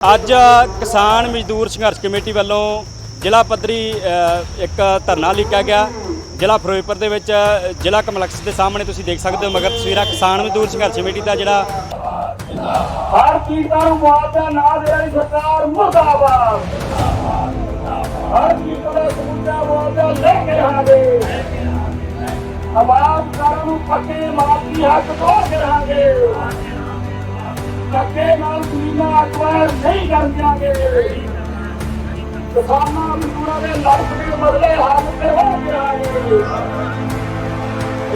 ਅੱਜ ਕਿਸਾਨ ਮਜ਼ਦੂਰ ਸੰਘਰਸ਼ ਕਮੇਟੀ ਵੱਲੋਂ ਜ਼ਿਲ੍ਹਾ ਪੱਧਰੀ ਇੱਕ ਧਰਨਾ ਲਿਖਿਆ ਗਿਆ। ਜ਼ਿਲ੍ਹਾ ਫਿਰੋਜ਼ਪੁਰ ਦੇ ਵਿੱਚ ਜ਼ਿਲ੍ਹਾ ਕੰਪਲੈਕਸ ਦੇ ਸਾਹਮਣੇ ਤੁਸੀਂ ਦੇਖ ਸਕਦੇ ਹੋ, ਮਗਰ ਤਸਵੀਰਾਂ ਕਿਸਾਨ ਮਜ਼ਦੂਰ ਸੰਘਰਸ਼ ਕਮੇਟੀ ਦਾ ਜਿਹੜਾ ਹਰ ਚੀਜ਼ਾਂ ਨੂੰ ਮੁਆਵਜ਼ਾ ਨਾ ਦੇ ਰਹੀ ਸਰਕਾਰ ਮੁਰਦਾਬਾਦ। ਹਰ ਚੀਜ਼ ਦਾ ਸਮੁੱਚਾ ਮੁਆਵਜ਼ਾ ਲੈ ਕੇ ਰਹਾਂਗੇ। ਆਵਾਜ਼ ਕਾਰਾਂ ਨੂੰ ਪੱਕੇ ਮਾਫੀ ਹੱਕ ਦੋ ਕੇ ਧੱਕੇ ਨਾਲ ਜ਼ਮੀਨਾਂ ਅਕਵਾਇਰ ਨਹੀਂ ਕਰਨ ਦਿਆਂਗੇ। ਕਿਸਾਨਾਂ ਮਜ਼ਦੂਰਾਂ ਦੇ ਲੱਖ ਦੇ ਮਸਲੇ ਹੱਲ ਤੇ ਹੋ ਕੇ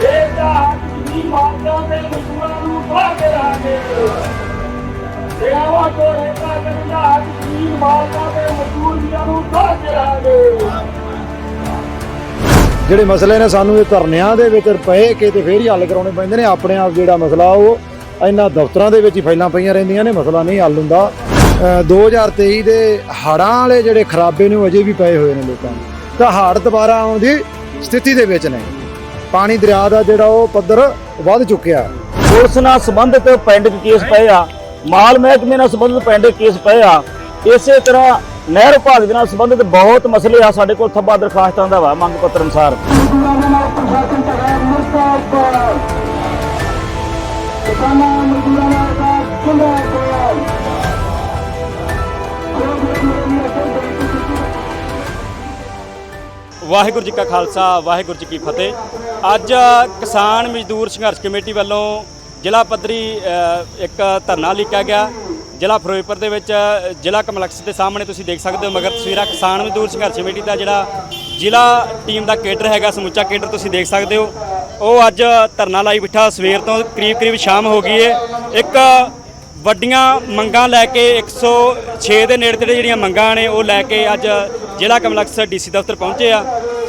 ਇਹ ਦਾ ਹੱਕ ਜ਼ਮੀਨ ਮਾਲਕਾਂ ਦੇ ਮਜ਼ਦੂਰਾਂ ਨੂੰ ਪਾ ਕੇ ਰਹਾਂਗੇ ਸਿਆਵਾ ਕੋ ਰੇਤਾ ਕਰਨਾ ਹੱਕ ਜ਼ਮੀਨ ਮਾਲਕਾਂ ਦੇ ਮਜ਼ਦੂਰਾਂ ਨੂੰ ਪਾ ਕੇ ਰਹਾਂਗੇ ਜਿਹੜੇ ਮਸਲੇ ਨੇ ਸਾਨੂੰ ਇਹ ਧਰਨਿਆਂ ਦੇ ਵਿੱਚ ਪਏ ਕੇ ਤੇ ਫੇਰ ਹੀ ਹੱਲ ਕਰਾਉਣੇ ਪੈਂਦੇ ਨੇ। ਆਪਣੇ ਆਪ ਜਿਹੜਾ ਮਸਲਾ ਉਹ ਇਹਨਾਂ ਦਫ਼ਤਰਾਂ ਦੇ ਵਿੱਚ ਹੀ ਫਾਈਲਾਂ ਪਈਆਂ ਰਹਿੰਦੀਆਂ ਨੇ ਮਸਲਾ ਨਹੀਂ ਹੱਲ ਹੁੰਦਾ। ਅ, 2023 ਦੇ ਹੜ੍ਹਾਂ ਵਾਲੇ ਜਿਹੜੇ ਖਰਾਬੇ ਨੇ ਉਹ ਅਜੇ ਵੀ ਪਏ ਹੋਏ ਨੇ ਲੋਕਾਂ ਨੂੰ ਤਾਂ ਹੜ੍ਹ ਦੁਬਾਰਾ ਆਉਣ ਦੀ ਸਥਿਤੀ ਦੇ ਵਿੱਚ ਨੇ। ਪਾਣੀ ਦਰਿਆ ਦਾ ਜਿਹੜਾ ਉਹ ਪੱਧਰ ਵੱਧ ਚੁੱਕਿਆ। ਪੁਲਿਸ ਨਾਲ ਸੰਬੰਧਿਤ ਪਿੰਡ ਦੇ ਕੇਸ ਪਏ ਆ ਮਾਲ ਮਹਿਕਮੇ ਨਾਲ ਸੰਬੰਧਿਤ ਪਿੰਡ ਕੇਸ ਪਏ ਆ। ਇਸੇ ਤਰ੍ਹਾਂ ਨਹਿਰ ਵਿਭਾਗ ਦੇ ਨਾਲ ਸੰਬੰਧਿਤ ਬਹੁਤ ਮਸਲੇ ਆ ਸਾਡੇ ਕੋਲ ਥੱਬਾ ਦਰਖਾਸਤਾਂ ਦਾ ਵਾ ਮੰਗ ਪੱਤਰ ਅਨੁਸਾਰ। ਵਾਹਿਗੁਰੂ ਜੀ ਕਾ ਖਾਲਸਾ, ਵਾਹਿਗੁਰੂ ਜੀ ਕੀ ਫਤਿਹ। ਅੱਜ ਕਿਸਾਨ ਮਜ਼ਦੂਰ ਸੰਘਰਸ਼ ਕਮੇਟੀ ਵੱਲੋਂ ਜ਼ਿਲ੍ਹਾ ਪੱਧਰੀ ਇੱਕ ਧਰਨਾ ਲਿਖਿਆ ਗਿਆ। ਜ਼ਿਲ੍ਹਾ ਫਿਰੋਜ਼ਪੁਰ ਦੇ ਵਿੱਚ ਜ਼ਿਲ੍ਹਾ ਕੰਪਲੈਕਸ ਦੇ ਸਾਹਮਣੇ ਤੁਸੀਂ ਦੇਖ ਸਕਦੇ ਹੋ, ਮਗਰ ਤਸਵੀਰਾਂ ਕਿਸਾਨ ਮਜ਼ਦੂਰ ਸੰਘਰਸ਼ ਕਮੇਟੀ ਦਾ ਜਿਹੜਾ ਜ਼ਿਲ੍ਹਾ ਟੀਮ ਦਾ ਕੇਡਰ ਹੈਗਾ, ਸਮੁੱਚਾ ਕੇਡਰ ਤੁਸੀਂ ਦੇਖ ਸਕਦੇ ਹੋ। ਉਹ ਅੱਜ ਧਰਨਾ ਲਾਈ ਬਿਠਾ, ਸਵੇਰ ਤੋਂ ਕਰੀਬ ਕਰੀਬ ਸ਼ਾਮ ਹੋ ਗਈ ਹੈ ਇੱਕ ਵੱਡੀਆਂ ਮੰਗਾਂ ਲੈ ਕੇ 106 ਦੇ ਨੇੜੇ ਤੇੜੇ ਜਿਹੜੀਆਂ ਮੰਗਾਂ ਨੇ, ਉਹ ਲੈ ਕੇ ਅੱਜ ਜ਼ਿਲ੍ਹਾ ਕੰਪਲੈਕਸ ਡੀਸੀ ਦਫ਼ਤਰ ਪਹੁੰਚੇ ਆ।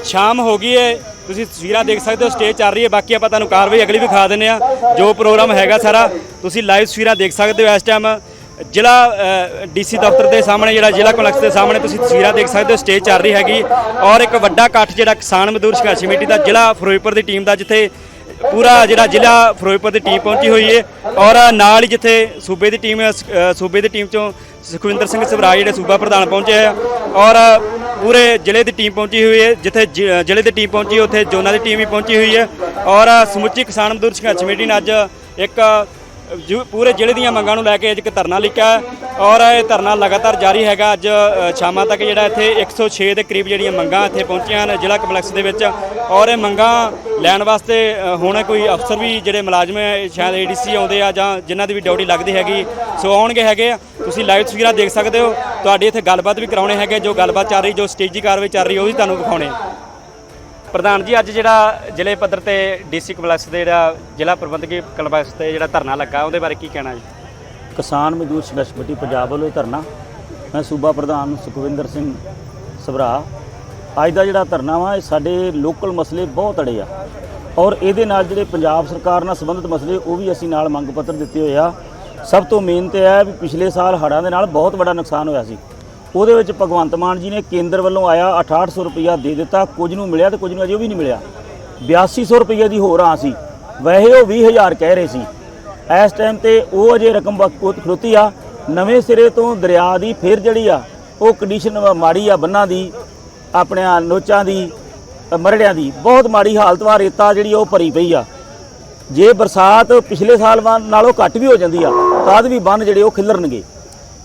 ਸ਼ਾਮ ਹੋ ਗਈ ਹੈ ਤੁਸੀਂ ਤਸਵੀਰਾਂ ਦੇਖ ਸਕਦੇ ਹੋ, ਸਟੇਜ ਚੱਲ ਰਹੀ ਹੈ ਬਾਕੀ ਆਪਾਂ ਤੁਹਾਨੂੰ ਕਾਰਵਾਈ ਅਗਲੀ ਵੀ ਖਾ ਦਿੰਨੇ ਆ। ਜੋ ਪ੍ਰੋਗਰਾਮ ਹੈਗਾ ਸਾਰਾ, ਤੁਸੀਂ ਲਾਈਵ ਤਸਵੀਰਾਂ ਦੇਖ ਸਕਦੇ ਹੋ ਇਸ ਟਾਈਮ ਜ਼ਿਲ੍ਹਾ ਡੀਸੀ ਦਫ਼ਤਰ ਦੇ ਸਾਹਮਣੇ ਜਿਹੜਾ ਜ਼ਿਲ੍ਹਾ ਕੰਪਲੈਕਸ ਦੇ ਸਾਹਮਣੇ ਤੁਸੀਂ ਤਸਵੀਰਾਂ ਦੇਖ ਸਕਦੇ ਹੋ, ਸਟੇਜ ਚੱਲ ਰਹੀ ਹੈਗੀ ਔਰ ਇੱਕ ਵੱਡਾ ਇਕੱਠ ਜਿਹੜਾ ਕਿਸਾਨ ਮਜ਼ਦੂਰ ਸੰਘਰਸ਼ ਕਮੇਟੀ ਦਾ ਜ਼ਿਲ੍ਹਾ ਫਿਰੋਜ਼ਪੁਰ ਦੀ ਟੀਮ ਦਾ ਜਿੱਥੇ ਪੂਰਾ ਜਿਹੜਾ ਜ਼ਿਲ੍ਹਾ ਫਿਰੋਜ਼ਪੁਰ ਦੀ ਟੀਮ ਪਹੁੰਚੀ ਹੋਈ ਹੈ ਔਰ ਨਾਲ ਹੀ ਜਿੱਥੇ ਸੂਬੇ ਦੀ ਟੀਮ ਸੂਬੇ ਦੀ ਟੀਮ ਚੋਂ ਸੁਖਵਿੰਦਰ ਸਿੰਘ ਸਵਰਾਜ ਜਿਹੜੇ ਸੂਬਾ ਪ੍ਰਧਾਨ ਪਹੁੰਚੇ ਆ ਔਰ ਪੂਰੇ ਜ਼ਿਲ੍ਹੇ ਦੀ ਟੀਮ ਪਹੁੰਚੀ ਹੋਈ ਹੈ ਜਿੱਥੇ ਜ- ਜ਼ਿਲ੍ਹੇ ਦੀ ਟੀਮ ਪਹੁੰਚੀ, ਉੱਥੇ ਜੋਨਾਂ ਦੀ ਟੀਮ ਵੀ ਪਹੁੰਚੀ ਹੋਈ ਹੈ ਔਰ ਸਮੁੱਚੀ ਕਿਸਾਨ ਮਜ਼ਦੂਰ ਸੰਘਰਸ਼ ਕਮੇਟੀ ਨੇ ਅੱਜ ਇੱਕ ਜੋ ਪੂਰੇ ਜ਼ਿਲ੍ਹੇ ਦੀਆਂ ਮੰਗਾਂ ਨੂੰ ਲੈ ਕੇ ਅੱਜ ਇੱਕ ਧਰਨਾ ਲਿਖਿਆ ਔਰ ਇਹ ਧਰਨਾ ਲਗਾਤਾਰ ਜਾਰੀ ਹੈਗਾ। ਅੱਜ ਸ਼ਾਮਾਂ ਤੱਕ ਜਿਹੜਾ ਇੱਥੇ 106 ਦੇ ਕਰੀਬ ਜਿਹੜੀਆਂ ਮੰਗਾਂ ਇੱਥੇ ਪਹੁੰਚੀਆਂ ਹਨ ਜ਼ਿਲ੍ਹਾ ਕੰਪਲੈਕਸ ਦੇ ਵਿੱਚ ਔਰ ਇਹ ਮੰਗਾਂ ਲੈਣ ਵਾਸਤੇ ਹੁਣ ਕੋਈ ਅਫਸਰ ਵੀ ਜਿਹੜੇ ਮੁਲਾਜ਼ਮ ਹੈ, ਸ਼ਾਇਦ ਏਡੀਸੀ ਆਉਂਦੇ ਆ ਜਾਂ ਜਿਨ੍ਹਾਂ ਦੀ ਵੀ ਡਿਊਟੀ ਲੱਗਦੀ ਹੈਗੀ, ਸੋ ਆਉਣਗੇ ਹੈਗੇ ਤੁਸੀਂ ਲਾਈਵ ਤਸਵੀਰਾਂ ਦੇਖ ਸਕਦੇ ਹੋ। ਤੁਹਾਡੀ ਇੱਥੇ ਗੱਲਬਾਤ ਵੀ ਕਰਾਉਣੇ ਹੈਗੇ, ਜੋ ਗੱਲਬਾਤ ਚੱਲ ਰਹੀ, ਜੋ ਸਟੇਜੀ ਕਾਰਵਾਈ ਚੱਲ ਰਹੀ, ਉਹ ਵੀ ਤੁਹਾਨੂੰ ਵਿਖਾਉਣੇ ਪ੍ਰਧਾਨ ਜੀ, ਅੱਜ ਜਿਹੜਾ ਜ਼ਿਲ੍ਹੇ ਪੱਧਰ ਤੇ ਡੀਸੀ ਕੰਪਲੈਕਸ ਦੇ ਜਿਹੜਾ ਜ਼ਿਲ੍ਹਾ ਪ੍ਰਬੰਧਕੀ ਕੰਪਲੈਕਸ ਤੇ ਜਿਹੜਾ ਧਰਨਾ ਲੱਗਾ, ਉਹਦੇ ਬਾਰੇ ਕੀ ਕਹਿਣਾ ਜੀ? ਕਿਸਾਨ ਮਜ਼ਦੂਰ ਸੰਘਰਸ਼ ਕਮੇਟੀ ਪੰਜਾਬ ਵੱਲੋਂ ਇਹ ਧਰਨਾ। ਮੈਂ ਸੂਬਾ ਪ੍ਰਧਾਨ ਸੁਖਵਿੰਦਰ ਸਿੰਘ ਸਭਰਾ। ਅੱਜ ਦਾ ਜਿਹੜਾ ਧਰਨਾ ਵਾ, ਇਹ ਸਾਡੇ ਲੋਕਲ ਮਸਲੇ ਬਹੁਤ ਅੜੇ ਆ। ਔਰ ਇਹਦੇ ਨਾਲ ਜਿਹੜੇ ਪੰਜਾਬ ਸਰਕਾਰ ਨਾਲ ਸੰਬੰਧਿਤ ਮਸਲੇ, ਉਹ ਵੀ ਅਸੀਂ ਨਾਲ ਮੰਗ ਪੱਤਰ ਦਿੱਤੇ ਹੋਏ ਆ। ਸਭ ਤੋਂ ਮੇਨ ਤੇ ਹੈ ਵੀ ਪਿਛਲੇ ਸਾਲ ਹੜ੍ਹਾਂ ਦੇ ਨਾਲ ਬਹੁਤ ਵੱਡਾ ਨੁਕਸਾਨ ਹੋਇਆ ਸੀ। ਉਹਦੇ ਵਿੱਚ ਭਗਵੰਤ ਮਾਨ ਜੀ ਨੇ ਕੇਂਦਰ ਵੱਲੋਂ ਆਇਆ 6800 ਰੁਪਇਆ ਦੇ ਦਿੱਤਾ, ਕੁਝ ਨੂੰ ਮਿਲਿਆ ਤੇ ਕੁਝ ਨੂੰ ਅਜੇ ਉਹ ਵੀ ਨਹੀਂ ਮਿਲਿਆ। 8200 ਰੁਪਏ ਦੀ ਹੋਰ ਆ ਸੀ। ਵੈਸੇ ਉਹ 20000 ਕਹਿ ਰਹੇ ਸੀ। ਇਸ ਟਾਈਮ ਤੇ ਉਹ ਅਜੇ ਰਕਮ ਵਕ- ਖਲੋਤੀ ਆ। ਨਵੇਂ ਸਿਰੇ ਤੋਂ ਦਰਿਆ ਦੀ ਫਿਰ ਜਿਹੜੀ ਆ, ਉਹ ਕੰਡੀਸ਼ਨ ਮਾੜੀ ਆ, ਬੰਨਾਂ ਦੀ, ਆਪਣਿਆਂ ਨੋਚਾਂ ਦੀ, ਮਰੜਿਆਂ ਦੀ, ਬਹੁਤ ਮਾੜੀ ਹਾਲਤ ਵਾ, ਰੇਤਾ ਜਿਹੜੀ ਉਹ ਭਰੀ ਪਈ ਆ। ਜੇ ਬਰਸਾਤ ਪਿਛਲੇ ਸਾਲ ਵਾਂ ਨਾਲੋਂ ਘੱਟ ਵੀ ਹੋ ਜਾਂਦੀ ਆ ਤਦ ਵੀ ਬੰਨ ਜਿਹੜੇ ਉਹ ਖਿਲਰਨਗੇ।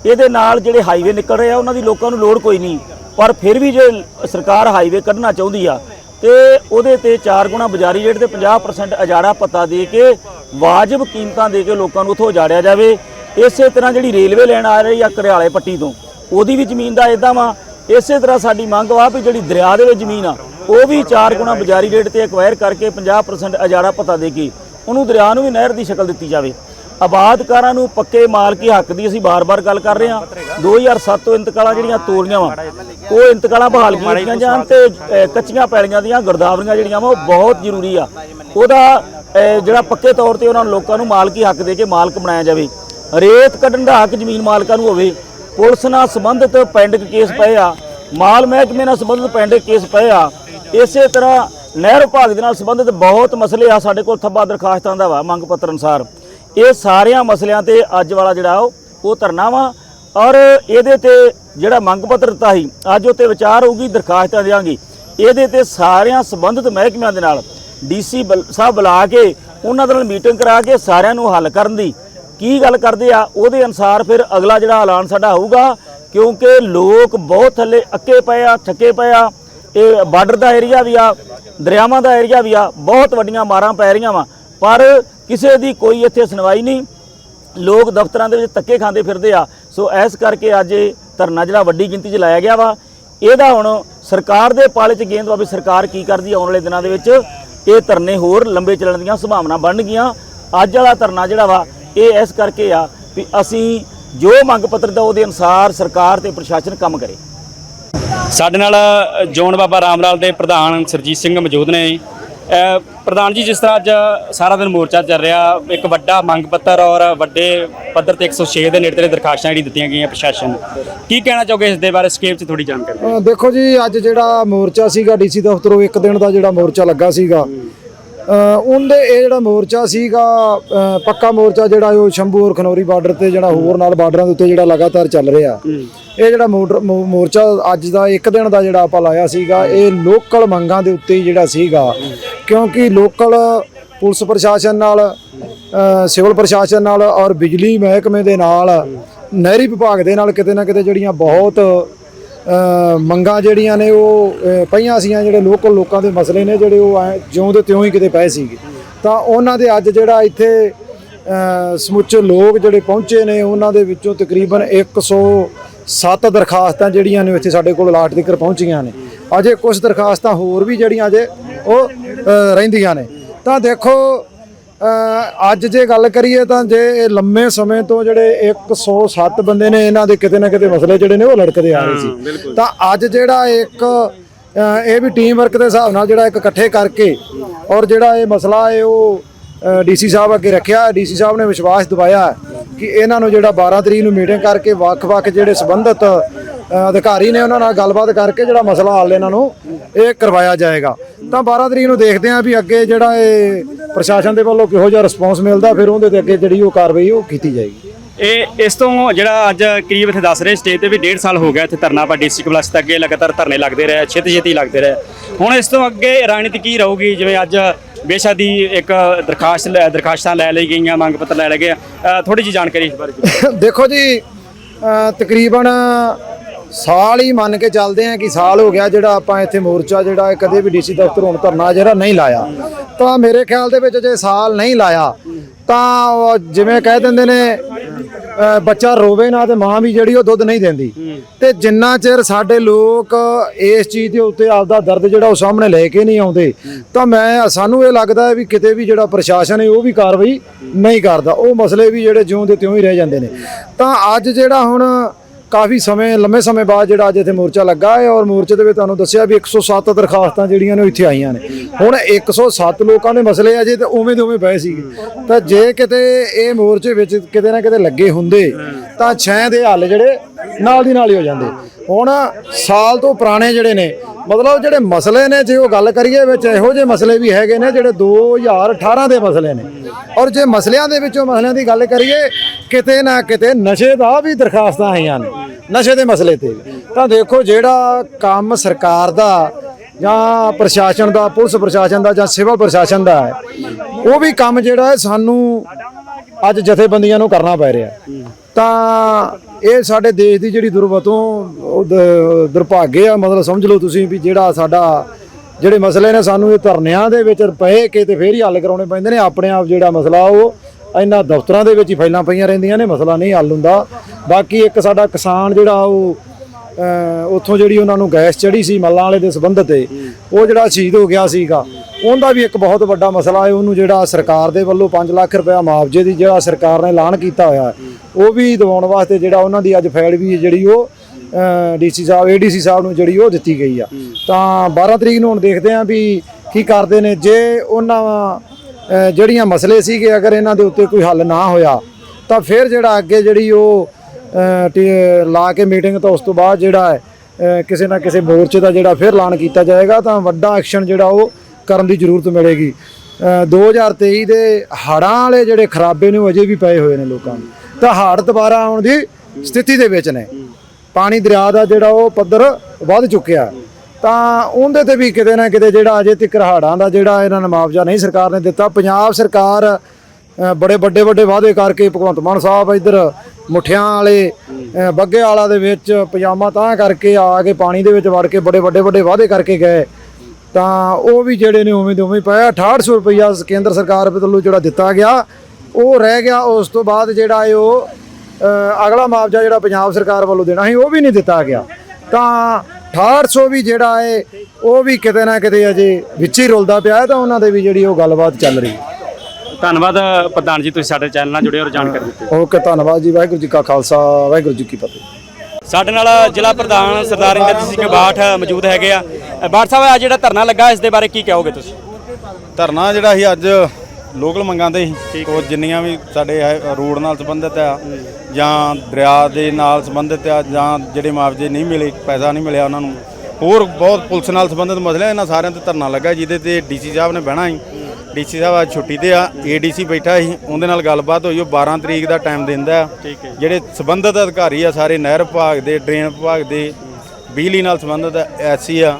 ਇਹਦੇ ਨਾਲ ਜਿਹੜੇ ਹਾਈਵੇ ਨਿਕਲ ਰਹੇ ਆ, ਉਹਨਾਂ ਦੀ ਲੋਕਾਂ ਨੂੰ ਲੋੜ ਕੋਈ ਨਹੀਂ। ਪਰ ਫਿਰ ਵੀ ਜੇ ਸਰਕਾਰ ਹਾਈਵੇ ਕੱਢਣਾ ਚਾਹੁੰਦੀ ਆ, ਤੇ ਉਹਦੇ ਤੇ 4 ਗੁਣਾ ਬਾਜ਼ਾਰੀ ਰੇਟ ਤੇ 50% ਅਜਾੜਾ ਪੱਤਾ ਦੇ ਕੇ, ਵਾਜਬ ਕੀਮਤਾਂ ਦੇ ਕੇ ਲੋਕਾਂ ਨੂੰ ਉਥੋਂ ਉਜਾੜਿਆ ਜਾਵੇ। ਇਸੇ ਤਰ੍ਹਾਂ ਜਿਹੜੀ ਰੇਲਵੇ ਲੈਣ ਆ ਰਹੀ ਆ ਕਰਿਆਲੇ ਪੱਟੀ ਤੋਂ, ਉਹਦੀ ਵੀ ਜ਼ਮੀਨ ਦਾ ਇਦਾਂ ਵਾ। ਇਸੇ ਤਰ੍ਹਾਂ ਸਾਡੀ ਮੰਗ ਵਾ ਵੀ ਜਿਹੜੀ ਦਰਿਆ ਦੇ ਵਿੱਚ ਜ਼ਮੀਨ ਆ, ਉਹ ਵੀ 4 ਗੁਣਾ ਬਾਜ਼ਾਰੀ ਰੇਟ ਤੇ ਐਕਵਾਇਰ ਕਰਕੇ 50% ਅਜਾੜਾ ਪੱਤਾ ਦੇ ਕੇ, ਉਹਨੂੰ ਦਰਿਆ ਨੂੰ ਵੀ ਨਹਿਰ ਦੀ ਸ਼ਕਲ ਦਿੱਤੀ ਜਾਵੇ। ਆਬਾਦਕਾਰਾਂ ਨੂੰ ਪੱਕੇ ਮਾਲਕੀ ਹੱਕ ਦੀ ਅਸੀਂ ਬਾਰ-ਬਾਰ ਗੱਲ ਕਰ ਰਹੇ ਹਾਂ। 2007 ਤੋਂ ਇੰਤਕਾਲਾਂ ਜਿਹੜੀਆਂ ਤੋਰੀਆਂ ਵਾ, ਉਹ ਇੰਤਕਾਲਾਂ ਬਹਾਲ ਕੀਤੀਆਂ ਜਾਣ ਤੇ ਕੱਚੀਆਂ ਪੈਲੀਆਂ ਦੀਆਂ, ਗਰਦਾਵਰੀਆਂ ਜਿਹੜੀਆਂ ਵਾ, ਉਹ ਬਹੁਤ ਜ਼ਰੂਰੀ ਆ। ਉਹਦਾ ਜਿਹੜਾ ਪੱਕੇ ਤੌਰ ਤੇ ਉਹਨਾਂ ਲੋਕਾਂ ਨੂੰ ਮਾਲਕੀ ਹੱਕ ਦੇ ਕੇ ਮਾਲਕ ਬਣਾਇਆ ਜਾਵੇ। ਰੇਤ ਕੱਢਣ ਦਾ ਹੱਕ ਜ਼ਮੀਨ ਮਾਲਕਾਂ ਨੂੰ ਹੋਵੇ। ਪੁਲਿਸ ਨਾਲ ਸੰਬੰਧਿਤ ਪਿੰਡ ਕੇਸ ਪਏ ਆ, ਮਾਲ ਮਹਿਕਮੇ ਨਾਲ ਸੰਬੰਧਿਤ ਪਿੰਡ ਕੇਸ ਪਏ ਆ। ਇਸੇ ਤਰ੍ਹਾਂ ਨਹਿਰ ਵਿਭਾਗ ਦੇ ਨਾਲ ਸੰਬੰਧਿਤ ਬਹੁਤ ਮਸਲੇ ਆ ਸਾਡੇ ਕੋਲ, ਥੱਬਾ ਦਰਖਾਸਤਾਂ ਦਾ ਵਾ, ਮੰਗ ਪੱਤਰ ਅਨੁਸਾਰ। ਇਹ ਸਾਰਿਆਂ ਮਸਲਿਆਂ ਤੇ ਅੱਜ ਵਾਲਾ ਜਿਹੜਾ ਉਹ ਉਹ ਧਰਨਾ ਵਾ। ਔਰ ਇਹਦੇ ਤੇ ਜਿਹੜਾ ਮੰਗ ਪੱਤਰ ਦਿੱਤਾ ਸੀ, ਅੱਜ ਉੱਤੇ ਵਿਚਾਰ ਹੋਊਗੀ, ਦਰਖਾਸਤਾਂ ਦੇਵਾਂਗੇ ਇਹਦੇ ਤੇ ਸਾਰਿਆਂ ਸੰਬੰਧਿਤ ਮਹਿਕਮਿਆਂ ਦੇ ਨਾਲ, ਡੀਸੀ ਸਾਹਿਬ ਬੁਲਾ ਕੇ, ਉਹਨਾਂ ਦੇ ਨਾਲ ਮੀਟਿੰਗ ਕਰਾ ਕੇ ਸਾਰਿਆਂ ਨੂੰ ਹੱਲ ਕਰਨ ਦੀ ਕੀ ਗੱਲ ਕਰਦੇ ਆ, ਉਹਦੇ ਅਨਸਾਰ ਫਿਰ ਅਗਲਾ ਜਿਹੜਾ ਐਲਾਨ ਸਾਡਾ ਹੋਊਗਾ, ਕਿਉਂਕਿ ਲੋਕ ਬਹੁਤ ਥੱਲੇ ਅੱਕੇ ਪਏ ਆ, ਥੱਕੇ ਪਏ ਆ। ਇਹ ਬਾਰਡਰ ਦਾ ਏਰੀਆ ਵੀ ਆ, ਦਰਿਆਵਾਂ ਦਾ ਏਰੀਆ ਵੀ ਆ, ਬਹੁਤ ਵੱਡੀਆਂ ਮਾਰਾਂ ਪੈ ਰਹੀਆਂ ਵਾ। ਪਰ ਕਿਸੇ ਦੀ ਕੋਈ ਇੱਥੇ ਸੁਣਵਾਈ ਨਹੀਂ। ਲੋਕ ਦਫ਼ਤਰਾਂ ਦੇ ਵਿੱਚ ਧੱਕੇ ਖਾਂਦੇ ਫਿਰਦੇ ਆ। ਸੋ ਇਸ ਕਰਕੇ ਅੱਜ ਇਹ ਧਰਨਾ ਜਿਹੜਾ ਵੱਡੀ ਗਿਣਤੀ 'ਚ ਲਾਇਆ ਗਿਆ ਵਾ। ਇਹਦਾ ਹੁਣ ਸਰਕਾਰ ਦੇ ਪਾਲੇ 'ਚ ਗੇਂਦ ਵਾ ਵੀ ਸਰਕਾਰ ਕੀ ਕਰਦੀ ਆ ਆਉਣ ਵਾਲੇ ਦਿਨਾਂ ਦੇ ਵਿੱਚ? ਇਹ ਧਰਨੇ ਹੋਰ ਲੰਬੇ ਚੱਲਣ ਦੀਆਂ ਸੰਭਾਵਨਾ ਬਣ ਅੱਜ ਵਾਲਾ ਧਰਨਾ ਜਿਹੜਾ ਵਾ ਇਹ ਇਸ ਕਰਕੇ ਆ ਵੀ ਅਸੀਂ ਜੋ ਮੰਗ ਪੱਤਰ ਦਾ ਉਹਦੇ ਅਨੁਸਾਰ ਸਰਕਾਰ ਤੇ ਪ੍ਰਸ਼ਾਸਨ ਕੰਮ ਕਰੇ। ਸਾਡੇ ਨਾਲ ਜੋਨ ਬਾਬਾ ਰਾਮਲਾਲ ਦੇ ਪ੍ਰਧਾਨ ਸਰਜੀਤ ਸਿੰਘ ਮੌਜੂਦ ਨੇ ਅ, ਪ੍ਰਧਾਨ ਜੀ ਜਿਸ ਤਰ੍ਹਾਂ ਅੱਜ ਸਾਰਾ ਦਿਨ ਮੋਰਚਾ ਚੱਲ ਰਿਹਾ ਇੱਕ ਵੱਡਾ ਮੰਗ ਪੱਤਰ ਔਰ ਵੱਡੇ ਪੱਧਰ ਤੇ 106 ਦੇ ਨੇੜੇ ਤੇ ਦਰਖਾਸਤਾਂ ਜਿਹੜੀ ਦਿੱਤੀਆਂ ਗਈਆਂ ਪ੍ਰਸ਼ਾਸਨ ਨੂੰ। ਕੀ ਕਹਿਣਾ ਚਾਹੋਗੇ ਇਸ ਦੇ ਬਾਰੇ ਸਕੇਪ 'ਚ ਥੋੜੀ ਜਾਣਕਾਰੀ ਦੇਖੋ ਜੀ ਅੱਜ ਜਿਹੜਾ ਮੋਰਚਾ ਸੀਗਾ ਡੀਸੀ ਦਫ਼ਤਰੋਂ ਇੱਕ ਦਿਨ ਦਾ ਜਿਹੜਾ ਮੋਰਚਾ ਲੱਗਾ ਸੀਗਾ ਉਹਦੇ ਇਹ ਜਿਹੜਾ ਮੋਰਚਾ ਸੀਗਾ ਪੱਕਾ ਮੋਰਚਾ ਜਿਹੜਾ ਉਹ ਸ਼ੰਭੂ ਔਰ ਖਨੌਰੀ ਬਾਰਡਰ ਤੇ ਜਿਹੜਾ ਹੋਰ ਨਾਲ ਬਾਰਡਰਾਂ ਦੇ ਉੱਤੇ ਜਿਹੜਾ ਲਗਾਤਾਰ ਚੱਲ ਰਿਹਾ। ਇਹ ਜਿਹੜਾ ਮੋਰਚਾ ਅੱਜ ਦਾ ਇੱਕ ਦਿਨ ਦਾ ਜਿਹੜਾ ਆਪਾਂ ਲਾਇਆ ਸੀਗਾ ਇਹ ਲੋਕਲ ਮੰਗਾਂ ਦੇ ਉੱਤੇ ਜਿਹੜਾ ਸੀਗਾ ਕਿਉਂਕਿ ਲੋਕਲ ਪੁਲਿਸ ਪ੍ਰਸ਼ਾਸਨ ਨਾਲ ਸਿਵਲ ਪ੍ਰਸ਼ਾਸਨ ਨਾਲ ਔਰ ਬਿਜਲੀ ਮਹਿਕਮੇ ਦੇ ਨਾਲ, ਨਹਿਰੀ ਵਿਭਾਗ ਦੇ ਨਾਲ ਕਿਤੇ ਨਾ ਕਿਤੇ ਜਿਹੜੀਆਂ ਬਹੁਤ ਮੰਗਾਂ ਜਿਹੜੀਆਂ ਨੇ ਉਹ ਪਈਆਂ ਸੀਆਂ ਜਿਹੜੇ ਲੋਕਲ ਲੋਕਾਂ ਦੇ ਮਸਲੇ ਨੇ ਜਿਹੜੇ ਉਹ ਐਂ ਜਿਉਂ ਦੇ ਤਿਉਂ ਹੀ ਕਿਤੇ ਪਏ ਸੀਗੇ। ਤਾਂ ਉਹਨਾਂ ਦੇ ਅੱਜ ਜਿਹੜਾ ਇੱਥੇ ਸਮੁੱਚੇ ਲੋਕ ਜਿਹੜੇ ਪਹੁੰਚੇ ਨੇ, ਉਹਨਾਂ ਦੇ ਵਿੱਚੋਂ ਤਕਰੀਬਨ 107 ਦਰਖਾਸਤਾਂ ਜਿਹੜੀਆਂ ਨੇ ਇੱਥੇ ਸਾਡੇ ਕੋਲ ਲਾਟ ਤੱਕ ਪਹੁੰਚੀਆਂ ਨੇ। ਅਜੇ ਕੁਝ ਦਰਖਾਸਤਾਂ ਹੋਰ ਵੀ ਜਿਹੜੀਆਂ ਅਜੇ ਉਹ ਰਹਿੰਦੀਆਂ ਨੇ। ਤਾਂ ਦੇਖੋ ਅੱਜ ਜੇ ਗੱਲ ਕਰੀਏ ਤਾਂ ਜੇ ਇਹ ਲੰਮੇ ਸਮੇਂ ਤੋਂ ਜਿਹੜੇ 107 ਬੰਦੇ ਨੇ ਇਹਨਾਂ ਦੇ ਕਿਤੇ ਨਾ ਕਿਤੇ ਮਸਲੇ ਜਿਹੜੇ ਨੇ ਉਹ ਲੜਕਦੇ ਆ ਰਹੇ ਸੀ। ਤਾਂ ਅੱਜ ਜਿਹੜਾ ਇੱਕ ਇਹ ਵੀ ਟੀਮ ਵਰਕ ਦੇ ਹਿਸਾਬ ਨਾਲ ਜਿਹੜਾ ਇੱਕ ਇਕੱਠੇ ਕਰਕੇ ਔਰ ਜਿਹੜਾ ਇਹ ਮਸਲਾ ਹੈ ਉਹ ਡੀਸੀ ਸਾਹਿਬ ਅੱਗੇ ਰੱਖਿਆ ਡੀਸੀ ਸਾਹਿਬ ਨੇ ਵਿਸ਼ਵਾਸ ਦਿਵਾਇਆ। ਕਿ ਇਹਨਾਂ ਨੂੰ ਜਿਹੜਾ 12 ਤਰੀਕ ਨੂੰ ਮੀਟਿੰਗ ਕਰਕੇ ਵੱਖ-ਵੱਖ ਜਿਹੜੇ ਸੰਬੰਧਿਤ ਅਧਿਕਾਰੀ ਨੇ ਉਹਨਾਂ ਨਾਲ ਗੱਲਬਾਤ ਕਰਕੇ ਜਿਹੜਾ ਮਸਲਾ ਹੱਲ ਇਹਨਾਂ ਨੂੰ ਇਹ ਕਰਵਾਇਆ ਜਾਏਗਾ। ਤਾਂ 12 ਤਰੀਕ ਨੂੰ ਦੇਖਦੇ ਹਾਂ ਵੀ ਅੱਗੇ ਜਿਹੜਾ ਇਹ ਪ੍ਰਸ਼ਾਸਨ ਦੇ ਵੱਲੋਂ ਕਿਹੋ ਜਿਹਾ ਰਿਸਪੌਂਸ ਮਿਲਦਾ, ਫਿਰ ਉਹਦੇ ਤੇ ਅੱਗੇ ਜਿਹੜੀ ਉਹ ਕਾਰਵਾਈ ਉਹ ਕੀਤੀ ਜਾਏਗੀ। ਇਹ, ਇਸ ਤੋਂ ਜਿਹੜਾ ਅੱਜ ਕਰੀਬ ਇੱਥੇ ਦੱਸ ਰਹੇ ਸਟੇਜ ਤੇ ਵੀ 1.5 ਸਾਲ ਹੋ ਗਿਆ ਇੱਥੇ ਧਰਨਾ ਆਪਾਂ ਡੀਸੀ ਕਪਲਸ ਤੱਕ ਅੱਗੇ ਲਗਾਤਾਰ ਧਰਨੇ ਲੱਗਦੇ ਰਹੇ ਛੇਤੀ ਛੇਤੀ ਲੱਗਦੇ ਰਹੇ। ਹੁਣ ਇਸ ਤੋਂ ਅੱਗੇ ਰਣਨੀਤੀ ਕੀ ਰਹੂਗੀ? ਜਿਵੇਂ ਅੱਜ ਬੇਸ਼ੱਕ ਦੀ ਇੱਕ ਦਰਖਾਸਤ ਲੈ- ਦਰਖਾਸਤਾਂ ਲੈ ਲਈ ਗਈਆਂ ਮੰਗ ਪੱਤਰ ਲੈ ਲਏ ਗਏ ਥੋੜ੍ਹੀ ਜੀ ਜਾਣਕਾਰੀ ਇਸ ਬਾਰੇ ਦਿਓ। ਦੇਖੋ ਜੀ ਅ, ਤਕਰੀਬਨ ਸਾਲ ਹੀ ਮੰਨ ਕੇ ਚੱਲਦੇ ਆ ਕਿ ਸਾਲ ਹੋ ਗਿਆ ਜਿਹੜਾ ਆਪਾਂ ਇੱਥੇ ਮੋਰਚਾ ਜਿਹੜਾ ਹੈ ਕਦੇ ਵੀ ਡੀਸੀ ਦਫ਼ਤਰ ਹੁਣ ਧਰਨਾ ਜਿਹੜਾ ਨਹੀਂ ਲਾਇਆ ਤਾਂ ਮੇਰੇ ਖਿਆਲ ਦੇ ਵਿੱਚ ਜੇ ਸਾਲ ਨਹੀਂ ਲਾਇਆ ਤਾਂ ਉਹ ਜਿਵੇਂ ਕਹਿ ਦਿੰਦੇ ਨੇ ਬੱਚਾ ਰੋਵੇ ਨਾ ਤੇ ਮਾਂ ਵੀ ਜਿਹੜੀ ਉਹ ਦੁੱਧ ਨਹੀਂ ਦਿੰਦੀ। ਤੇ ਜਿੰਨਾ ਚਿਰ ਸਾਡੇ ਲੋਕ ਇਸ ਚੀਜ਼ ਦੇ ਉੱਤੇ ਆਪਦਾ ਦਰਦ ਜਿਹੜਾ ਉਹ ਸਾਹਮਣੇ ਲੈ ਕੇ ਨਹੀਂ ਆਉਂਦੇ ਤਾਂ ਮੈਂ ਸਾਨੂੰ ਇਹ ਲੱਗਦਾ ਹੈ ਵੀ ਕਿਤੇ ਵੀ ਜਿਹੜਾ ਪ੍ਰਸ਼ਾਸਨ ਹੈ ਉਹ ਵੀ ਕਾਰਵਾਈ ਨਹੀਂ ਕਰਦਾ। ਉਹ ਮਸਲੇ ਵੀ ਜਿਹੜੇ ਜਿਉਂ ਦੇ ਤਿਉਂ ਹੀ ਰਹਿ ਜਾਂਦੇ ਨੇ। ਤਾਂ ਅੱਜ ਜਿਹੜਾ ਹੁਣ ਕਾਫੀ ਸਮੇਂ ਲੰਮੇ ਸਮੇਂ ਬਾਅਦ ਜਿਹੜਾ ਅੱਜ ਇੱਥੇ ਮੋਰਚਾ ਲੱਗਾ ਹੈ ਔਰ ਮੋਰਚੇ ਦੇ ਵਿੱਚ ਤੁਹਾਨੂੰ ਦੱਸਿਆ ਵੀ 107 ਦਰਖਾਸਤਾਂ ਜਿਹੜੀਆਂ ਨੇ ਉਹ ਇੱਥੇ ਆਈਆਂ ਨੇ। ਹੁਣ 107 ਲੋਕਾਂ ਦੇ ਮਸਲੇ ਅਜੇ ਤੇ ਉਵੇਂ ਦੇ ਉਵੇਂ ਪਏ ਸੀਗੇ ਤਾਂ ਜੇ ਕਿਤੇ ਇਹ ਮੋਰਚੇ ਵਿੱਚ ਕਿਤੇ ਨਾ ਕਿਤੇ ਲੱਗੇ ਹੁੰਦੇ, ਤਾਂ ਛੇ ਦੇ ਹੱਲ ਜਿਹੜੇ ਨਾਲ ਦੀ ਨਾਲ ਹੀ ਹੋ ਜਾਂਦੇ। ਹੁਣ ਸਾਲ ਤੋਂ ਪੁਰਾਣੇ ਜਿਹੜੇ ਨੇ, ਮਤਲਬ ਜਿਹੜੇ ਮਸਲੇ ਨੇ, ਜੇ ਉਹ ਗੱਲ ਕਰੀਏ ਵਿੱਚ ਇਹੋ ਜਿਹੇ ਮਸਲੇ ਵੀ ਹੈਗੇ ਨੇ ਜਿਹੜੇ 2018 ਦੇ ਮਸਲੇ ਨੇ। ਔਰ ਜੇ ਮਸਲਿਆਂ ਦੇ ਵਿੱਚੋਂ ਮਸਲਿਆਂ ਦੀ ਗੱਲ ਕਰੀਏ, ਕਿਤੇ ਨਾ ਕਿਤੇ ਨਸ਼ੇ ਦਾ ਵੀ ਦਰਖਾਸਤਾਂ ਆਈਆਂ ਨੇ, ਨਸ਼ੇ ਦੇ ਮਸਲੇ ਤੇ। ਤਾਂ ਦੇਖੋ ਜਿਹੜਾ ਕੰਮ ਸਰਕਾਰ ਦਾ ਜਾਂ ਪ੍ਰਸ਼ਾਸਨ ਦਾ, ਪੁਲਿਸ ਪ੍ਰਸ਼ਾਸਨ ਦਾ ਜਾਂ ਸਿਵਲ ਪ੍ਰਸ਼ਾਸਨ ਦਾ ਹੈ, ਉਹ ਵੀ ਕੰਮ ਜਿਹੜਾ ਹੈ ਸਾਨੂੰ ਅੱਜ ਜਥੇਬੰਦੀਆਂ ਨੂੰ ਕਰਨਾ ਪੈ ਰਿਹਾ ਤਾਂ ਇਹ ਸਾਡੇ ਦੇਸ਼ ਦੀ ਜਿਹੜੀ ਦੁਰਵਤੋਂ ਦੁਰਭਾਗੇ ਆ, ਮਤਲਬ ਸਮਝ ਲਓ ਤੁਸੀਂ ਵੀ ਜਿਹੜਾ ਸਾਡਾ, ਜਿਹੜੇ ਮਸਲੇ ਨੇ ਸਾਨੂੰ ਇਹ ਧਰਨਿਆਂ ਦੇ ਵਿੱਚ ਪਏ ਕੇ ਤੇ ਫੇਰ ਹੀ ਹੱਲ ਕਰਾਉਣੇ ਪੈਂਦੇ ਨੇ। ਆਪਣੇ ਆਪ ਜਿਹੜਾ ਮਸਲਾ ਉਹ ਇਹਨਾਂ ਦਫ਼ਤਰਾਂ ਦੇ ਵਿੱਚ ਹੀ ਫੈਲਾਂ ਪਈਆਂ ਰਹਿੰਦੀਆਂ ਨੇ, ਮਸਲਾ ਨਹੀਂ ਹੱਲ ਹੁੰਦਾ। ਬਾਕੀ ਇੱਕ ਸਾਡਾ ਕਿਸਾਨ ਜਿਹੜਾ ਉਹ ਉੱਥੋਂ ਜਿਹੜੀ ਉਹਨਾਂ ਨੂੰ ਗੈਸ ਚੜੀ ਸੀ ਮੱਲਾਂ ਵਾਲੇ ਦੇ ਸੰਬੰਧ ਤੇ, ਉਹ ਜਿਹੜਾ ਸ਼ਹੀਦ ਹੋ ਗਿਆ ਸੀਗਾ, ਉਹਦਾ ਵੀ ਇੱਕ ਬਹੁਤ ਵੱਡਾ ਮਸਲਾ ਹੈ, ਉਹਨੂੰ ਜਿਹੜਾ ਸਰਕਾਰ ਦੇ ਵੱਲੋਂ 5 ਲੱਖ ਰੁਪਇਆ ਮੁਆਵਜ਼ੇ ਦੀ ਜਿਹੜਾ ਸਰਕਾਰ ਨੇ ਐਲਾਨ ਕੀਤਾ ਹੋਇਆ, ਉਹ ਵੀ ਦਿਵਾਉਣ ਵਾਸਤੇ ਜਿਹੜਾ ਉਹਨਾਂ ਦੀ ਅੱਜ ਫੈਲ ਵੀ ਜਿਹੜੀ ਉਹ ਡੀਸੀ ਸਾਹਿਬ ਏਡੀਸੀ ਸਾਹਿਬ ਨੂੰ ਜਿਹੜੀ ਉਹ ਦਿੱਤੀ ਗਈ ਆ। ਤਾਂ 12 ਤਰੀਕ ਨੂੰ ਹੁਣ ਦੇਖਦੇ ਆਂ ਵੀ ਕੀ ਕਰਦੇ ਨੇ, ਜੇ ਉਹਨਾਂ ਜਿਹੜੀਆਂ ਮਸਲੇ ਸੀਗੇ, ਅਗਰ ਇਹਨਾਂ ਦੇ ਉੱਤੇ ਕੋਈ ਹੱਲ ਨਾ ਹੋਇਆ, ਤਾਂ ਫਿਰ ਜਿਹੜਾ ਅੱਗੇ ਜਿਹੜੀ ਉਹ ਲਾ ਕੇ ਮੀਟਿੰਗ ਤਾਂ ਉਸ ਤੋਂ ਬਾਅਦ ਜਿਹੜਾ ਹੈ ਕਿਸੇ ਨਾ ਕਿਸੇ ਮੋਰਚੇ ਦਾ ਜਿਹੜਾ ਫਿਰ ਐਲਾਨ ਕੀਤਾ ਜਾਏਗਾ ਤਾਂ ਵੱਡਾ ਐਕਸ਼ਨ ਜਿਹੜਾ ਉਹ ਕਰਨ ਦੀ ਜ਼ਰੂਰਤ ਮਿਲੇਗੀ। ਅਹ, 2023 ਦੇ ਹੜ੍ਹਾਂ ਵਾਲੇ ਜਿਹੜੇ ਖਰਾਬੇ ਨੇ ਉਹ ਅਜੇ ਵੀ ਪਏ ਹੋਏ ਨੇ ਲੋਕਾਂ ਨੂੰ। ਤਾਂ ਹੜ੍ਹ ਦੁਬਾਰਾ ਆਉਣ ਦੀ ਸਥਿਤੀ ਦੇ ਵਿੱਚ ਨੇ। ਪਾਣੀ ਦਰਿਆ ਦਾ ਜਿਹੜਾ ਉਹ ਪੱਧਰ ਵੱਧ ਚੁੱਕਿਆ। ਤਾਂ ਉਹਦੇ ਤੇ ਵੀ ਕਿਤੇ ਨਾ ਕਿਤੇ ਜਿਹੜਾ ਅਜੇ ਤੱਕ ਹੜ੍ਹਾਂ ਦਾ ਜਿਹੜਾ ਇਹਨਾਂ ਨੂੰ ਮੁਆਵਜ਼ਾ ਨਹੀਂ ਸਰਕਾਰ ਨੇ ਦਿੱਤਾ। ਪੰਜਾਬ ਸਰਕਾਰ ਬੜੇ ਵੱਡੇ ਵੱਡੇ ਵਾਅਦੇ ਕਰਕੇ ਭਗਵੰਤ ਮਾਨ ਸਾਹਿਬ ਇੱਧਰ ਮੁੱਠਿਆਂ ਵਾਲੇ ਬੱਗੇ ਵਾਲਾ ਦੇ ਵਿੱਚ ਪਜਾਮਾ ਤਾਂ ਕਰਕੇ ਆ ਕੇ ਪਾਣੀ ਦੇ ਵਿੱਚ ਵੜ ਕੇ ਬੜੇ ਵੱਡੇ ਵੱਡੇ ਵਾਅਦੇ ਕਰਕੇ ਗਏ। ਤਾਂ ਉਹ ਵੀ ਜਿਹੜੇ ਨੇ ਉਵੇਂ ਦੇ ਉਵੇਂ ਪਾਇਆ ਪਏ ਆ। 6800 ਰੁਪਈਆ ਕੇਂਦਰ ਸਰਕਾਰ ਵੱਲੋਂ ਜਿਹੜਾ ਦਿੱਤਾ ਗਿਆ, ਉਹ ਰਹਿ ਗਿਆ। ਉਸ ਤੋਂ ਬਾਅਦ ਜਿਹੜਾ ਇਹ ਉਹ ਅਗਲਾ ਮੁਆਵਜ਼ਾ ਜਿਹੜਾ ਪੰਜਾਬ ਸਰਕਾਰ ਵੱਲੋਂ ਦੇਣਾ ਸੀ, ਉਹ ਵੀ ਨਹੀਂ ਦਿੱਤਾ ਗਿਆ। ਤਾਂ 6800 ਵੀ ਜਿਹੜਾ ਹੈ ਉਹ ਵੀ ਕਿਤੇ ਨਾ ਕਿਤੇ ਅਜੇ ਵਿੱਚ ਹੀ ਰੁਲਦਾ ਪਿਆ ਹੈ, ਤਾਂ ਉਹਨਾਂ ਦੇ ਵੀ ਜਿਹੜੀ ਉਹ ਗੱਲਬਾਤ ਚੱਲ ਰਹੀ ਹੈ। ਧੰਨਵਾਦ ਪ੍ਰਧਾਨ ਜੀ ਤੁਸੀਂ ਸਾਡੇ ਚੈਨਲ ਨਾਲ ਜੁੜੇ ਔਰ ਜਾਣਕਾਰੀ ਦਿੱਤੀ। ਓਕੇ ਧੰਨਵਾਦ ਜੀ ਵਾਹਿਗੁਰੂ ਜੀ ਕਾ ਖਾਲਸਾ ਵਾਹਿਗੁਰੂ ਜੀ ਕੀ ਫਤਿਹ। ਸਾਡੇ ਨਾਲ ਜ਼ਿਲ੍ਹਾ ਪ੍ਰਧਾਨ ਸਰਦਾਰ ਇੰਦਰਜੀਤ ਸਿੰਘ ਬਾਠ ਮੌਜੂਦ ਹੈਗੇ ਆ। ਬਾਠ ਸਾਹਿਬ ਆ ਜਿਹੜਾ ਧਰਨਾ ਲੱਗਾ ਇਸ ਦੇ ਬਾਰੇ ਕੀ ਕਹੋਗੇ ਤੁਸੀਂ? ਧਰਨਾ ਜਿਹੜਾ ਸੀ ਅੱਜ ਲੋਕਲ ਮੰਗਾਂ ਤੇ ਸੀ। ਉਹ ਜਿੰਨੀਆਂ ਵੀ ਸਾਡੇ ਹੈ ਰੋਡ ਨਾਲ ਸੰਬੰਧਿਤ ਆ ਜਾਂ ਦਰਿਆ ਦੇ ਨਾਲ ਸੰਬੰਧਿਤ ਆ ਜਾਂ ਜਿਹੜੇ ਮੁਆਵਜ਼ੇ ਨਹੀਂ ਮਿਲੇ ਪੈਸਾ ਨਹੀਂ ਮਿਲਿਆ ਉਹਨਾਂ ਨੂੰ। ਹੋਰ ਬਹੁਤ ਪੁਲਿਸ ਨਾਲ ਸੰਬੰਧਿਤ ਮਸਲੇ ਆ, ਇਹਨਾਂ ਸਾਰਿਆਂ ਤੇ ਧਰਨਾ ਲੱਗਾ ਜਿਹਦੇ ਤੇ ਡੀਸੀ ਸਾਹਿਬ ਨੇ ਬਹਿਣਾ ਸੀ। ਡੀਸੀ ਸਾਹਿਬ ਅੱਜ ਛੁੱਟੀ ਤੇ ਆ ਏਡੀਸੀ ਬੈਠਾ ਸੀ ਉਹਦੇ ਨਾਲ ਗੱਲਬਾਤ ਹੋਈ ਉਹ 12 ਤਰੀਕ ਦਾ ਟਾਈਮ ਦਿੰਦਾ ਜਿਹੜੇ ਸੰਬੰਧਿਤ ਅਧਿਕਾਰੀ ਆ ਸਾਰੇ ਨਹਿਰ ਵਿਭਾਗ ਦੇ ਡਰੇਨ ਵਿਭਾਗ ਦੇ ਬਿਜਲੀ ਨਾਲ ਸੰਬੰਧਿਤ ਐਸਸੀ ਆ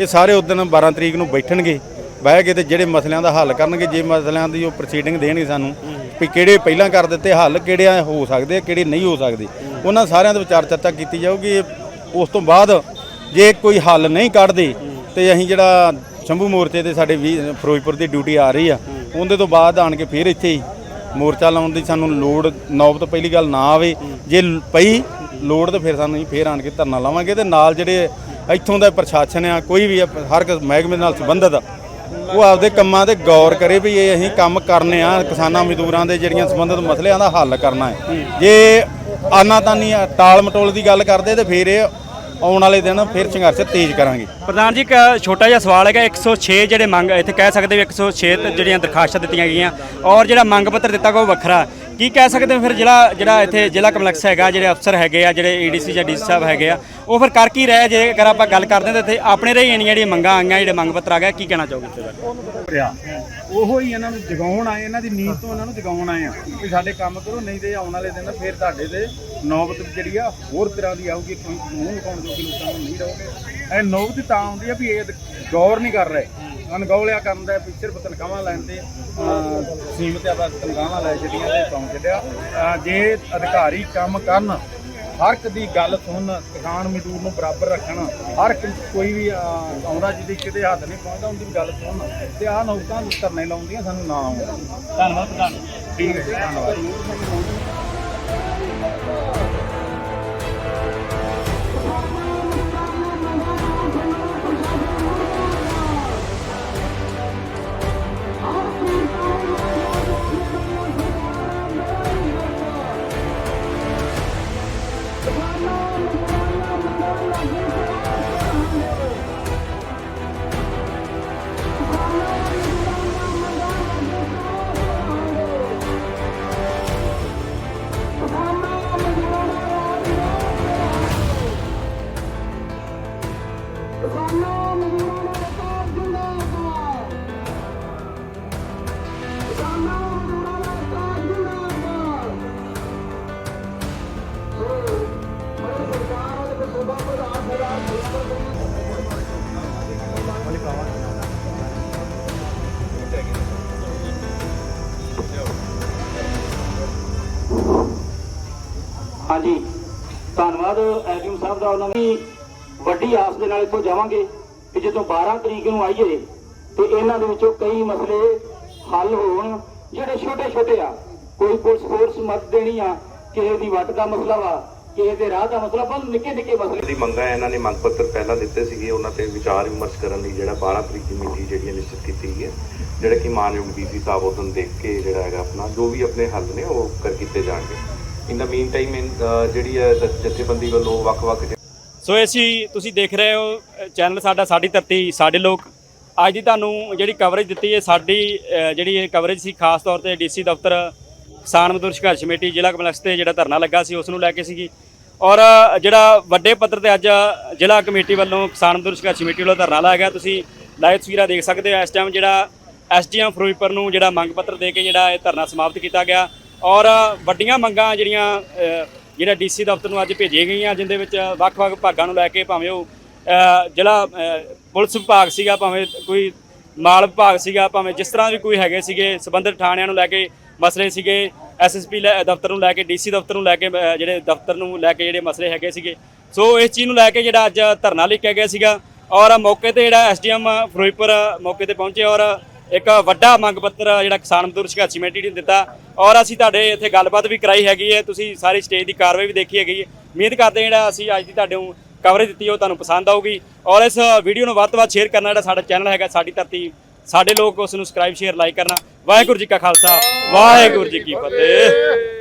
ਇਹ ਸਾਰੇ ਉਦੋਂ 12 ਤਰੀਕ ਨੂੰ ਬੈਠਣਗੇ। ਬਹਿ ਕੇ ਤੇ ਜਿਹੜੇ ਮਸਲਿਆਂ ਦਾ ਹੱਲ ਕਰਨਗੇ ਜੇ ਮਸਲਿਆਂ ਦੀ ਉਹ ਪ੍ਰੋਸੀਡਿੰਗ ਦੇਣਗੇ ਸਾਨੂੰ ਵੀ ਕਿਹੜੇ ਪਹਿਲਾਂ ਕਰ ਦਿੱਤੇ ਹੱਲ ਕਿਹੜੇ ਹੋ ਸਕਦੇ ਆ, ਕਿਹੜੇ ਨਹੀਂ ਹੋ ਸਕਦੇ। ਉਹਨਾਂ ਸਾਰਿਆਂ ਦੇ ਵਿਚਾਰ ਚਰਚਾ ਕੀਤੀ ਜਾਊਗੀ ਉਸ ਤੋਂ ਬਾਅਦ ਜੇ ਕੋਈ ਹੱਲ ਨਹੀਂ ਕੱਢਦੇ ਤੇ ਅਸੀਂ ਜਿਹੜਾ ਸ਼ੰਭੂ ਮੋਰਚੇ ਤੇ ਸਾਡੇ ਵੀ ਫਿਰੋਜ਼ਪੁਰ ਦੀ ਡਿਊਟੀ ਆ ਰਹੀ ਆ। ਉਹਦੇ ਤੋਂ ਬਾਅਦ ਆਣ ਕੇ ਫਿਰ ਇੱਥੇ ਹੀ ਮੋਰਚਾ ਲਾਉਣ ਦੀ ਸਾਨੂੰ ਲੋੜ ਨੌਬਤ ਪਹਿਲੀ ਗੱਲ ਨਾ ਆਵੇ। ਜੇ ਪਈ ਲੋੜ ਤਾਂ ਫਿਰ ਸਾਨੂੰ ਅਸੀਂ ਫੇਰ ਆਣ ਕੇ ਧਰਨਾ ਲਾਵਾਂਗੇ ਤੇ ਨਾਲ ਜਿਹੜੇ ਇੱਥੋਂ ਦਾ ਪ੍ਰਸ਼ਾਸਨ ਆ ਕੋਈ ਵੀ ਆ, ਹਰ ਮਹਿਕਮੇ ਨਾਲ ਸੰਬੰਧਿਤ ਆ ਉਹ ਆਪਦੇ ਕੰਮਾਂ ਤੇ ਗੌਰ ਕਰੇ ਵੀ ਇਹ ਅਸੀਂ ਕੰਮ ਕਰਨੇ ਆ ਕਿਸਾਨਾਂ ਮਜ਼ਦੂਰਾਂ ਦੇ ਜਿਹੜੀਆਂ ਸੰਬੰਧਿਤ ਮਸਲਿਆਂ ਦਾ ਹੱਲ ਕਰਨਾ ਹੈ। ਜੇ ਆਨਾਤਾਨੀ ਆ, ਟਾਲ ਮਟੋਲ ਦੀ ਗੱਲ ਕਰਦੇ ਤੇ ਫਿਰ ਇਹ ਆਉਣ ਵਾਲੇ ਦਿਨ ਫਿਰ ਸੰਘਰਸ਼ ਤੇਜ਼ ਕਰਾਂਗੇ। ਪ੍ਰਧਾਨ ਜੀ, ਇੱਕ ਛੋਟਾ ਜਿਹਾ ਸਵਾਲ ਹੈਗਾ 106 ਜਿਹੜੇ ਮੰਗ ਇੱਥੇ ਕਹਿ ਸਕਦੇ ਵੀ 106 ਤੇ ਜਿਹੜੀਆਂ ਦਰਖਾਸਤਾਂ ਦਿੱਤੀਆਂ ਗਈਆਂ ਔਰ ਜਿਹੜਾ ਮੰਗ ਪੱਤਰ ਦਿੱਤਾ ਗਿਆ ਉਹ ਵੱਖਰਾ ਕੀ ਕਹਿ ਸਕਦੇ ਹੋ? ਫਿਰ ਜਿਹੜਾ ਜਿਹੜਾ ਇੱਥੇ ਜ਼ਿਲ੍ਹਾ ਕੰਪਲੈਕਸ ਹੈਗਾ, ਜਿਹੜੇ ਅਫਸਰ ਹੈਗੇ ਆ, ਜਿਹੜੇ ਏਡੀਸੀ ਜਾਂ ਡੀਸੀ ਸਾਹਿਬ ਹੈਗੇ ਆ, ਉਹ ਫਿਰ ਕਰ ਕੀ ਰਹੇ ਜੇ ਅਗਰ ਆਪਾਂ ਗੱਲ ਕਰਦੇ ਹਾਂ ਤਾਂ ਇੱਥੇ ਆਪਣੇ ਰਹੀ ਇੰਨੀਆਂ ਜਿਹੜੀਆਂ ਮੰਗਾਂ ਆਈਆਂ, ਜਿਹੜੇ ਮੰਗ ਪੱਤਰ ਆ ਗਿਆ ਕੀ ਕਹਿਣਾ ਚਾਹੋਗੇ ਇਸ ਬਾਰੇ ਰਿਹਾ। ਉਹੋ ਹੀ ਇਹਨਾਂ ਨੂੰ ਜਗਾਉਣ ਆਏ, ਇਹਨਾਂ ਦੀ ਨੀਂਦ ਤੋਂ ਇਹਨਾਂ ਨੂੰ ਜਗਾਉਣ ਆਏ ਆ ਵੀ ਸਾਡੇ ਕੰਮ ਕਰੋ, ਨਹੀਂ ਤੇ ਆਉਣ ਵਾਲੇ ਦਿਨ ਫਿਰ ਤੁਹਾਡੇ ਤੇ ਨੌਬਤ ਜਿਹੜੀ ਆ ਹੋਰ ਤਰ੍ਹਾਂ ਦੀ ਆਊਗੀ ਮੂੰਹ ਲੁਕਾਉਣ ਜੋਗੇ ਲੋਕਾਂ ਨੂੰ ਨਹੀਂ ਰਹੋਗੇ। ਇਹ ਨੌਬਤ ਤਾਂ ਆਉਂਦੀ ਆ ਵੀ ਇਹ ਗੌਰ ਨਹੀਂ ਕਰ ਰਹੇ। ਅਣਗੌਲਿਆ ਕਰਨ ਦਾ ਵੀ ਸਿਰਫ ਤਨਖਾਹਾਂ ਲੈਣ ਤੇ ਸੀਮਤ ਆ ਬਸ ਤਨਖਾਹਾਂ ਲੈ ਛੱਡੀਆਂ ਤੇ ਸੌਂ ਛੱਡਿਆ। ਜੇ ਅਧਿਕਾਰੀ ਕੰਮ ਕਰਨ ਹਰ ਇੱਕ ਦੀ ਗੱਲ ਸੁਣਨ ਕਿਸਾਨ ਮਜ਼ਦੂਰ ਨੂੰ ਬਰਾਬਰ ਰੱਖਣ ਹਰ ਇੱਕ ਕੋਈ ਵੀ ਆਉਂਦਾ ਜਿਹਦੀ ਕਿਤੇ ਹੱਥ ਨਹੀਂ ਪਹੁੰਚਦਾ ਉਹਦੀ ਵੀ ਗੱਲ ਸੁਣਨ। ਤੇ ਆਹ ਨੌਕਾਂ ਨੂੰ ਧਰਨੇ ਲਾਉਂਦੀਆਂ ਸਾਨੂੰ ਨਾ ਆਉਣ। ਧੰਨਵਾਦ ਧੰਨਵਾਦ। ਠੀਕ ਹੈ ਜੀ, ਧੰਨਵਾਦ। ਸਾਹਿਬ ਦਾ ਉਹਨਾਂ ਦੀ ਵੱਡੀ ਆਸ ਦੇ ਨਾਲ ਇੱਥੋਂ ਜਾਵਾਂਗੇ ਕਿ ਜਦੋਂ 12 ਤਰੀਕ ਨੂੰ ਆਈਏ ਤੇ ਇਹਨਾਂ ਦੇ ਵਿੱਚੋਂ ਕਈ ਮਸਲੇ ਹੱਲ ਹੋਣ, ਜਿਹੜੇ ਛੋਟੇ ਛੋਟੇ ਆ, ਕੋਈ ਪੁਲਿਸ ਫੋਰਸ ਮਦਦ ਦੇਣੀ ਆ, ਕਿਸੇ ਦੀ ਵੱਟ ਦਾ ਮਸਲਾ ਵਾ, ਕਿਸੇ ਦੇ ਰਾਹ ਦਾ ਮਸਲਾ ਪਰ ਨਿੱਕੇ ਨਿੱਕੇ ਮਸਲੇ। ਦੀ ਮੰਗਾਂ ਇਹਨਾਂ ਨੇ ਮੰਗ ਪੱਤਰ ਪਹਿਲਾਂ ਦਿੱਤੇ ਸੀਗੇ, ਉਹਨਾਂ ਤੇ ਵਿਚਾਰ ਵਿਮਰਸ਼ ਕਰਨ ਲਈ ਜਿਹੜਾ 12 ਤਰੀਕ ਦੀ ਮੀਟਿੰਗ ਜਿਹੜੀ ਨਿਸ਼ਚਿਤ ਕੀਤੀ ਗਈ ਹੈ। ਜਿਹੜੇ ਕਿ ਮਾਨਯੋਗ ਡੀਸੀ ਸਾਹਿਬ ਉਦੋਂ ਦੇਖ ਕੇ ਜਿਹੜਾ ਹੈਗਾ ਆਪਣਾ, ਜੋ ਵੀ ਆਪਣੇ ਹੱਲ ਨੇ ਉਹ ਕਰ, ਕੀਤੇ ਜਾਣਗੇ। ਇਨ ਦਾ ਮੀਨ ਟਾਈਮ ਜਿਹੜੀ ਹੈ ਜਥੇਬੰਦੀ ਵੱਲੋਂ ਵੱਖ-ਵੱਖ ਸੋ ਅਸੀਂ, ਤੁਸੀਂ ਦੇਖ ਰਹੇ ਹੋ ਚੈਨਲ ਸਾਡਾ, ਸਾਡੀ ਧਰਤੀ, ਸਾਡੇ ਲੋਕ। ਅੱਜ ਦੀ ਤੁਹਾਨੂੰ ਜਿਹੜੀ ਕਵਰੇਜ ਦਿੱਤੀ ਹੈ, ਸਾਡੀ ਜਿਹੜੀ ਇਹ ਕਵਰੇਜ ਸੀ, ਖਾਸ ਤੌਰ ਤੇ ਡੀਸੀ ਦਫ਼ਤਰ, ਕਿਸਾਨ ਮਜ਼ਦੂਰ ਸੰਘਰਸ਼ ਕਮੇਟੀ, ਜ਼ਿਲ੍ਹਾ ਕੰਪਲੈਕਸ ਤੇ ਜਿਹੜਾ ਧਰਨਾ ਲੱਗਾ ਸੀ, ਉਸ ਨੂੰ ਲੈ ਕੇ ਸੀਗੀ। ਔਰ ਜਿਹੜਾ ਵੱਡੇ ਪੱਧਰ ਤੇ ਅੱਜ ਜ਼ਿਲ੍ਹਾ ਕਮੇਟੀ ਵੱਲੋਂ ਕਿਸਾਨ ਮਜ਼ਦੂਰ ਸੰਘਰਸ਼ ਕਮੇਟੀ ਵੱਲੋਂ ਧਰਨਾ ਲਾਇਆ ਗਿਆ, ਤੁਸੀਂ ਲਾਈਵ ਤਸਵੀਰਾਂ ਦੇਖ ਸਕਦੇ ਹੋ। ਇਸ ਟਾਈਮ ਜਿਹੜਾ ਐਸਡੀਐਮ ਫਿਰੋਜ਼ਪੁਰ ਨੂੰ ਜਿਹੜਾ ਮੰਗ ਪੱਤਰ ਦੇ ਕੇ ਜਿਹੜਾ ਇਹ ਧਰਨਾ ਸਮਾਪਤ ਕੀਤਾ ਗਿਆ। ਔਰ ਵੱਡੀਆਂ ਮੰਗਾਂ ਜਿਹੜੀਆਂ ਅ, ਜਿਹੜਾ ਡੀਸੀ ਦਫ਼ਤਰ ਨੂੰ ਅੱਜ ਭੇਜੀਆਂ ਗਈਆਂ ਜਿੰਦੇ ਵਿੱਚ ਵੱਖ-ਵੱਖ ਭਾਗਾਂ ਨੂੰ ਲੈ ਕੇ ਭਾਵੇਂ ਉਹ ਅ, ਜ਼ਿਲ੍ਹਾ ਪੁਲਿਸ ਵਿਭਾਗ ਸੀਗਾ ਭਾਵੇਂ ਕੋਈ ਮਾਲ ਵਿਭਾਗ ਸੀਗਾ ਭਾਵੇਂ ਜਿਸ ਤਰ੍ਹਾਂ ਵੀ ਕੋਈ ਹੈਗੇ ਸੀਗੇ ਸਬੰਧਤ ਥਾਣਿਆਂ ਨੂੰ ਲੈ ਕੇ ਮਸਲੇ ਸੀਗੇ ਐਸਐਸਪੀ ਦਫ਼ਤਰ ਨੂੰ ਲੈ ਕੇ ਡੀਸੀ ਦਫ਼ਤਰ ਨੂੰ ਲੈ ਕੇ ਜਿਹੜੇ ਦਫ਼ਤਰ ਨੂੰ ਲੈ ਕੇ ਜਿਹੜੇ ਮਸਲੇ ਹੈਗੇ ਸੀਗੇ। ਸੋ ਇਸ ਚੀਜ਼ ਨੂੰ ਲੈ ਕੇ ਜਿਹੜਾ ਅੱਜ ਧਰਨਾ ਲਿਖਿਆ ਗਿਆ ਸੀਗਾ ਔਰ ਮੌਕੇ ਤੇ ਜਿਹੜਾ ਐਸਡੀਐਮ ਫਿਰੋਜ਼ਪੁਰ ਮੌਕੇ ਤੇ ਪਹੁੰਚੇ ਔਰ ਇੱਕ ਵੱਡਾ ਮੰਗ ਪੱਤਰ ਜਿਹੜਾ ਕਿਸਾਨ ਮਜ਼ਦੂਰ ਸੰਘਰਸ਼ ਕਮੇਟੀ ਨੇ ਦਿੱਤਾ ਔਰ ਅਸੀਂ ਤੁਹਾਡੇ ਇੱਥੇ ਗੱਲਬਾਤ ਵੀ ਕਰਾਈ ਹੈਗੀ ਹੈ। ਤੁਸੀਂ ਸਾਰੀ ਸਟੇਜ ਦੀ ਕਾਰਵਾਈ ਵੀ ਦੇਖੀ ਹੈਗੀ ਹੈ। ਉਮੀਦ ਕਰਦੇ ਜਿਹੜਾ ਅਸੀਂ ਅੱਜ ਦੀ ਤੁਹਾਡੇ ਨੂੰ ਕਵਰੇਜ ਦਿੱਤੀ, ਉਹ ਤੁਹਾਨੂੰ ਪਸੰਦ ਆਊਗੀ। ਔਰ ਇਸ ਵੀਡੀਓ ਨੂੰ ਵੱਧ ਤੋਂ ਵੱਧ ਸ਼ੇਅਰ ਕਰਨਾ ਜਿਹੜਾ ਸਾਡਾ ਚੈਨਲ ਹੈਗਾ, ਸਾਡੀ ਧਰਤੀ, ਸਾਡੇ ਲੋਕ ਉਸ ਨੂੰ ਸਬਸਕ੍ਰਾਈਬ ਸ਼ੇਅਰ ਲਾਈਕ ਕਰਨਾ। ਵਾਹਿਗੁਰੂ ਜੀ ਕਾ ਖਾਲਸਾ, ਵਾਹਿਗੁਰੂ ਜੀ ਕੀ ਫਤਿਹ।